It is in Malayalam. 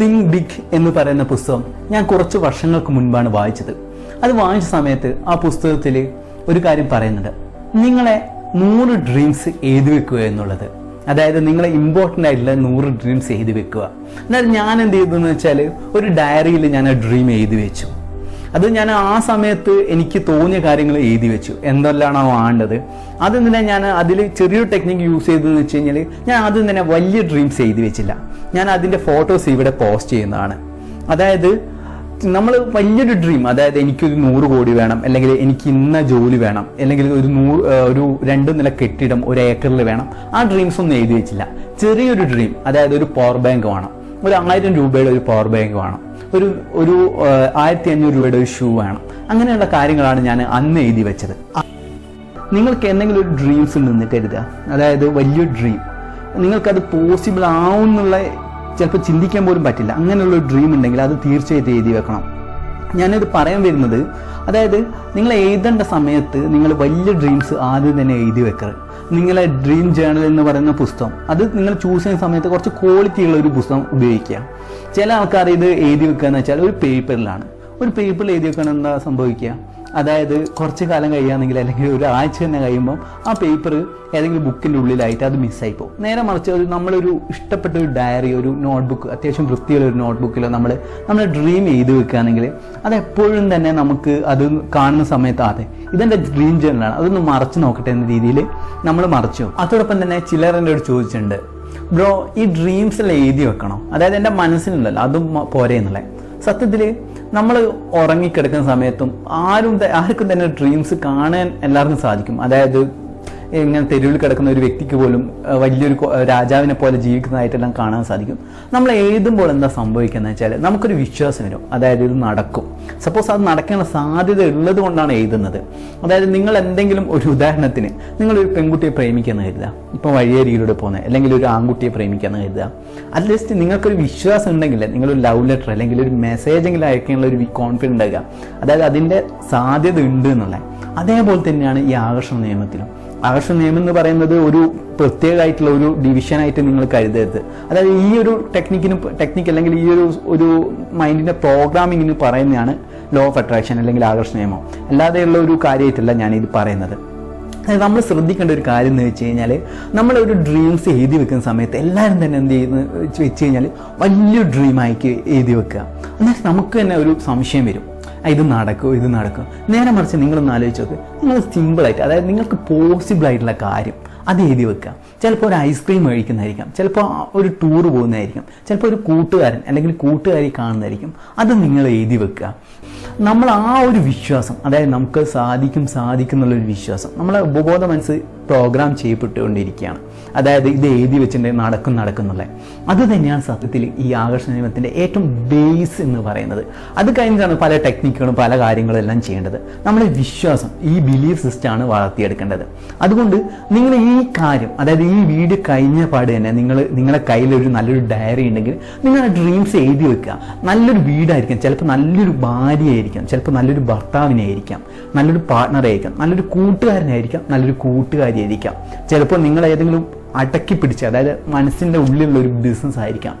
തിങ്ക് ബിഗ് എന്ന് പറയുന്ന പുസ്തകം ഞാൻ കുറച്ച് വർഷങ്ങൾക്ക് മുൻപാണ് വായിച്ചത്. അത് വായിച്ച സമയത്ത് ആ പുസ്തകത്തിൽ ഒരു കാര്യം പറയുന്നുണ്ട്. നിങ്ങളെ നൂറ് ഡ്രീംസ് എഴുതി വെക്കുക എന്നുള്ളത്. അതായത് നിങ്ങളെ ഇമ്പോർട്ടന്റ് ആയിട്ടുള്ള നൂറ് ഡ്രീംസ് എഴുതി വെക്കുക. എന്നാൽ ഞാൻ എന്ത് ചെയ്തു എന്ന് വെച്ചാൽ ഒരു ഡയറിയിൽ ഞാൻ ആ ഡ്രീം എഴുതി വെച്ചു. അത് ഞാൻ ആ സമയത്ത് എനിക്ക് തോന്നിയ കാര്യങ്ങൾ എഴുതി വെച്ചു. എന്തെല്ലാണോ വേണ്ടത് തന്നെ ഞാൻ അതിൽ ചെറിയൊരു ടെക്നിക്ക് യൂസ് ചെയ്തതെന്ന് വെച്ച് കഴിഞ്ഞാൽ ഞാൻ ആദ്യം തന്നെ വലിയ ഡ്രീംസ് എഴുതി വെച്ചില്ല. ഞാൻ അതിന്റെ ഫോട്ടോസ് ഇവിടെ പോസ്റ്റ് ചെയ്യുന്നതാണ്. അതായത് നമ്മൾ വലിയൊരു ഡ്രീം അതായത് എനിക്കൊരു നൂറ് കോടി വേണം അല്ലെങ്കിൽ എനിക്ക് ഇന്ന ജോലി വേണം അല്ലെങ്കിൽ ഒരു നൂറ് ഒരു രണ്ട് നില കെട്ടിടം ഒരു ഏക്കറിൽ വേണം. ആ ഡ്രീംസ് ഒന്നും എഴുതി വെച്ചില്ല. ചെറിയൊരു ഡ്രീം അതായത് ഒരു പവർ ബാങ്ക് വേണം. ഒരു ആയിരം രൂപയുടെ ഒരു പവർ ബാങ്ക് വേണം. ഒരു ഒരു ആയിരത്തി അഞ്ഞൂറ് രൂപയുടെ ഒരു ഷൂ വേണം. അങ്ങനെയുള്ള കാര്യങ്ങളാണ് ഞാൻ അന്ന് എഴുതി വെച്ചത്. നിങ്ങൾക്ക് എന്തെങ്കിലും ഒരു ഡ്രീംസ് ഉണ്ടെന്ന് കരുതുക. അതായത് വലിയ ഡ്രീം നിങ്ങൾക്കത് പോസിബിൾ ആവുന്നുള്ള ചിലപ്പോൾ ചിന്തിക്കാൻ പോലും പറ്റില്ല. അങ്ങനെയുള്ള ഡ്രീം ഉണ്ടെങ്കിൽ അത് തീർച്ചയായിട്ടും എഴുതി വെക്കണം. ഞാനിത് പറയാൻ വരുന്നത് അതായത് നിങ്ങൾ എഴുതേണ്ട സമയത്ത് നിങ്ങൾ വലിയ ഡ്രീംസ് ആദ്യം തന്നെ എഴുതി വെക്കരുത് നിങ്ങളെ ഡ്രീം ജേണൽ എന്ന് പറയുന്ന പുസ്തകം അത് നിങ്ങൾ ചൂസ് ചെയ്യുന്ന സമയത്ത് കുറച്ച് ക്വാളിറ്റി ഉള്ള ഒരു പുസ്തകം ഉപയോഗിക്കുക. ചില ആൾക്കാർ ഇത് എഴുതി വെക്കുക എന്ന് വെച്ചാൽ ഒരു പേപ്പറിലാണ് ഒരു പേപ്പറിൽ എഴുതി വെക്കണം എന്താ സംഭവിക്കുക? അതായത് കുറച്ച് കാലം കഴിയുകയാണെങ്കിൽ അല്ലെങ്കിൽ ഒരു ആഴ്ച തന്നെ കഴിയുമ്പോൾ ആ പേപ്പർ ഏതെങ്കിലും ബുക്കിന്റെ ഉള്ളിലായിട്ട് അത് മിസ്സായി പോകും. നേരെ മറിച്ച് ഒരു നമ്മളൊരു ഇഷ്ടപ്പെട്ട ഒരു ഡയറി ഒരു നോട്ട്ബുക്ക് അത്യാവശ്യം വൃത്തിയുള്ള ഒരു നോട്ട്ബുക്കിലോ നമ്മൾ നമ്മൾ ഡ്രീം ചെയ്ത് വെക്കുകയാണെങ്കിൽ അത് എപ്പോഴും തന്നെ നമുക്ക് അത് കാണുന്ന സമയത്ത് അതെ ഇതെന്റെ ഡ്രീം ജേണലാണ് അതൊന്ന് മറച്ചു നോക്കട്ടെ എന്ന രീതിയിൽ നമ്മൾ മറച്ചു. അതോടൊപ്പം തന്നെ ചിലർ ഒരു ചോദിച്ചിട്ടുണ്ട് ബ്രോ ഈ ഡ്രീംസിൽ എഴുതി വെക്കണം? അതായത് എന്റെ മനസ്സിലുണ്ടല്ലോ അതും പോരെ എന്നുള്ളത്. സത്യത്തിൽ നമ്മൾ ഉറങ്ങിക്കിടക്കുന്ന സമയത്തും ആരും ആർക്കും തന്നെ ഡ്രീംസ് കാണാൻ എല്ലാവർക്കും സാധിക്കും. അതായത് ഇങ്ങനെ തെരുവിൽ കിടക്കുന്ന ഒരു വ്യക്തിക്ക് പോലും വലിയൊരു രാജാവിനെ പോലെ ജീവിക്കുന്നതായിട്ടെല്ലാം കാണാൻ സാധിക്കും. നമ്മൾ എഴുതുമ്പോൾ എന്താ സംഭവിക്കുന്നത് വെച്ചാൽ നമുക്കൊരു വിശ്വാസം വരും. അതായത് ഇത് നടക്കും. സപ്പോസ് അത് നടക്കാനുള്ള സാധ്യത ഉള്ളത് കൊണ്ടാണ് എഴുതുന്നത്. അതായത് നിങ്ങൾ എന്തെങ്കിലും ഒരു ഉദാഹരണത്തിന് നിങ്ങളൊരു പെൺകുട്ടിയെ പ്രേമിക്കാന്ന് കരുതുക. ഇപ്പോൾ വഴിയരികിലൂടെ പോകുന്നത്. അല്ലെങ്കിൽ ഒരു ആൺകുട്ടിയെ പ്രേമിക്കാന്ന് കരുതുക. അറ്റ്ലീസ്റ്റ് നിങ്ങൾക്കൊരു വിശ്വാസം ഉണ്ടെങ്കിൽ നിങ്ങളൊരു ലവ് ലെറ്റർ അല്ലെങ്കിൽ ഒരു മെസ്സേജ് എങ്കിലും അയക്കാനുള്ള ഒരു കോൺഫിഡൻസ് ഉണ്ടാകുക അതായത് അതിന്റെ സാധ്യത ഉണ്ട് എന്നുള്ളത്. അതേപോലെ തന്നെയാണ് ഈ ആകർഷണ നിയമത്തിലും. ആകർഷണ നിയമം എന്ന് പറയുന്നത് ഒരു പ്രത്യേകമായിട്ടുള്ള ഒരു ഡിവിഷനായിട്ട് നിങ്ങൾ കരുതരുത്. അതായത് ഈ ഒരു ടെക്നിക്കിന് ടെക്നിക്ക് അല്ലെങ്കിൽ ഈ ഒരു ഒരു മൈൻഡിന്റെ പ്രോഗ്രാമിങ്ങിന് പറയുന്നതാണ് ലോ ഓഫ് അട്രാക്ഷൻ അല്ലെങ്കിൽ ആകർഷണ നിയമം. അല്ലാതെയുള്ള ഒരു കാര്യമായിട്ടല്ല ഞാനിത് പറയുന്നത്. അതായത് നമ്മൾ ശ്രദ്ധിക്കേണ്ട ഒരു കാര്യം എന്ന് വെച്ച് കഴിഞ്ഞാൽ നമ്മളൊരു ഡ്രീംസ് എഴുതി വെക്കുന്ന സമയത്ത് എല്ലാവരും തന്നെ എന്ത് ചെയ്യുന്ന? വെച്ച് കഴിഞ്ഞാൽ വലിയ ഡ്രീമായിക്ക് എഴുതി വെക്കുക. എന്നിട്ട് നമുക്ക് തന്നെ ഒരു സംശയം വരും. ഇത് നടക്കും ഇത് നടക്കും. നേരെ മറിച്ച് നിങ്ങളൊന്ന് ആലോചിച്ച് നോക്ക്. നിങ്ങൾ സിമ്പിളായിട്ട് അതായത് നിങ്ങൾക്ക് പോസിബിൾ ആയിട്ടുള്ള കാര്യം അത് എഴുതി വെക്കുക ചിലപ്പോൾ ഒരു ഐസ്ക്രീം കഴിക്കുന്നതായിരിക്കാം. ചിലപ്പോൾ ഒരു ടൂർ പോകുന്നതായിരിക്കും. ചിലപ്പോൾ ഒരു കൂട്ടുകാരൻ അല്ലെങ്കിൽ കൂട്ടുകാരി കാണുന്നതായിരിക്കും. അത് നിങ്ങൾ എഴുതി വെക്കുക. നമ്മൾ ആ ഒരു വിശ്വാസം അതായത് നമുക്ക് സാധിക്കും സാധിക്കും എന്നുള്ളൊരു വിശ്വാസം നമ്മളെ ഉപബോധ മനസ്സ് പ്രോഗ്രാം ചെയ്യപ്പെട്ടുകൊണ്ടിരിക്കുകയാണ്. അതായത് ഇത് എഴുതി വെച്ചിട്ടുണ്ടെങ്കിൽ നടക്കും നടക്കുന്നുള്ള അത് തന്നെയാണ് സത്യത്തിൽ ഈ ആകർഷണ നിയമത്തിന്റെ ഏറ്റവും ബേസ് എന്ന് പറയുന്നത്. അത് കഴിഞ്ഞിട്ടാണ് പല ടെക്നിക്കുകളും പല കാര്യങ്ങളും എല്ലാം ചെയ്യേണ്ടത്. നമ്മുടെ വിശ്വാസം ഈ ബിലീഫ് സിസ്റ്റമാണ് വളർത്തിയെടുക്കേണ്ടത്. അതുകൊണ്ട് നിങ്ങൾ ഈ കാര്യം അതായത് ഈ വീഡിയോ കഴിഞ്ഞ പാട് തന്നെ നിങ്ങൾ നിങ്ങളുടെ കയ്യിലൊരു നല്ലൊരു ഡയറി ഉണ്ടെങ്കിൽ നിങ്ങളുടെ ഡ്രീംസ് എഴുതി വെക്കുക. നല്ലൊരു വീടായിരിക്കാം ചിലപ്പോൾ നല്ലൊരു ഭാര്യയായിരിക്കാം ചിലപ്പോൾ നല്ലൊരു ഭർത്താവിനെ ആയിരിക്കാം നല്ലൊരു പാർട്ട്ണറായിരിക്കാം നല്ലൊരു കൂട്ടുകാരനായിരിക്കാം നല്ലൊരു കൂട്ടുകാരിയായിരിക്കാം ചിലപ്പോൾ നിങ്ങൾ ഏതെങ്കിലും അടക്കി പിടിച്ച് അതായത് മനസ്സിന്റെ ഉള്ളിലുള്ള ഒരു ബിസിനസ് ആയിരിക്കാം.